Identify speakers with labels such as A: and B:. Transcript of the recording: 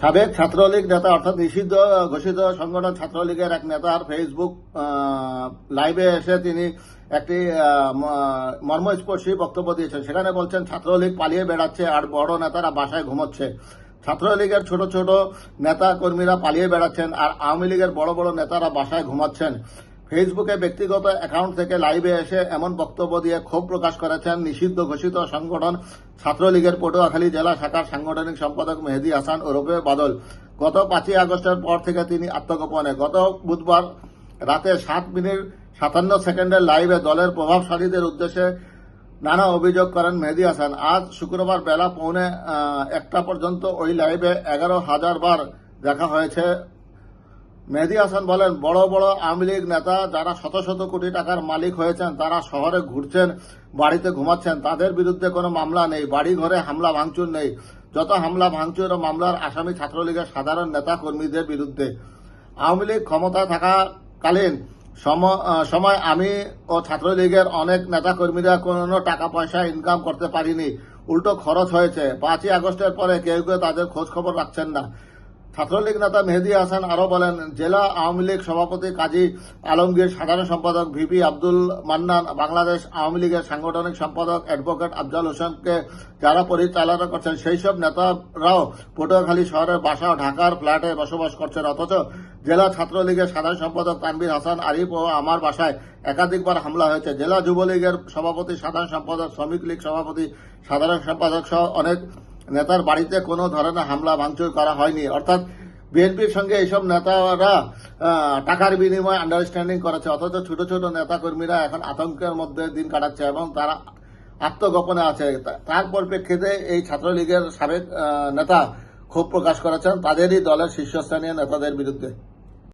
A: সাবেক ছাত্রলীগ নেতা অর্থাৎ নিষিদ্ধ, ঘোষিত সংগঠন ছাত্রলীগের এক নেতার ফেসবুক লাইভে এসে তিনি একটি মর্মস্পর্শী বক্তব্য দিয়েছেন। সেখানে বলছেন, ছাত্রলীগ পালিয়ে বেড়াচ্ছে আর বড় নেতারা বাসায় ঘুমোচ্ছে। ছাত্রলীগের ছোট ছোট নেতা কর্মীরা পালিয়ে বেড়াচ্ছেন আর আওয়ামী লীগের বড় বড় নেতারা বাসায় ঘুমাচ্ছেন। ফেসবুকে ব্যক্তিগত অ্যাকাউন্ট থেকে লাইভে এসে এমন বক্তব্য দিয়ে ক্ষোভ প্রকাশ করেছেন নিষিদ্ধ ঘোষিত সংগঠন ছাত্রলীগের পটুয়াখালী জেলা শাখার সাংগঠনিক সম্পাদক মেহেদি হাসান ওরফে বাদল। গত পাঁচই আগস্টের পর থেকে তিনি আত্মগোপনে। গত বুধবার রাতে সাত মিনিট সাতান্ন সেকেন্ডের লাইভে দলের প্রভাবশালীদের উদ্দেশ্যে নানা অভিযোগ করেন মেহেদি হাসান। আজ শুক্রবার বেলা পৌনে একটা পর্যন্ত ওই লাইভে এগারো হাজার বার দেখা হয়েছে। মেহেদি হাসান বলেন, বড় বড় আওয়ামী লীগ নেতা যারা শত শত কোটি টাকার মালিক হয়েছেন, তারা শহরে ঘুরছেন, বাড়িতে ঘুমাচ্ছেন, তাদের বিরুদ্ধে কোনো মামলা নেই বাড়ি ঘরে হামলা ভাঙচুর নেই। যত হামলা ভাঙচুর ও মামলার আসামি ছাত্রলীগের সাধারণ নেতা কর্মীদের বিরুদ্ধে। আওয়ামী লীগ ক্ষমতায় থাকাকালীন সময় আমি ও ছাত্রলীগের অনেক নেতা কর্মীরা কোনো টাকা পয়সা ইনকাম করতে পারিনি। উল্টো খরচ হয়েছে। পাঁচই আগস্টের পরে কেউ কেউ তাদের খোঁজ খবর রাখছেন না। ছাত্রলীগ নেতা মেহেদি হাসান আরও বলেন, জেলা আওয়ামী লীগ সভাপতি কাজী আলমগীর, সাধারণ সম্পাদক ভিপি আব্দুল মান্নান, বাংলাদেশ আওয়ামী লীগের সাংগঠনিক সম্পাদক অ্যাডভোকেট আফজাল হোসেনকে যারা পরিচালনা করছেন সেই সব নেতারাও পটুয়াখালী শহরের বাসা ঢাকার ফ্ল্যাটে বসবাস করছেন। অথচ জেলা ছাত্রলীগের সাধারণ সম্পাদক তানভীর হাসান, আরিফ ও আমার বাসায় একাধিকবার হামলা হয়েছে। জেলা যুবলীগের সভাপতি, সাধারণ সম্পাদক, শ্রমিক লীগ সভাপতি, সাধারণ সম্পাদক সহ অনেক নেতার বাড়িতে কোনো ধরনের হামলা, ভাঙচুর করা হয়নি। অর্থাৎ বিএনপির সঙ্গে এইসব নেতারা টাকার বিনিময়ে আন্ডারস্ট্যান্ডিং করেছে। অথচ ছোট ছোট নেতা কর্মীরা এখন আতঙ্কের মধ্যে দিন কাটাচ্ছে এবং তারা আত্মগোপনে আছে। তার পরিপ্রেক্ষিতে এই ছাত্রলীগের সাবেক নেতা ক্ষোভ প্রকাশ করেছেন। তাদেরই দলের শীর্ষস্থানীয় নেতাদের বিরুদ্ধে।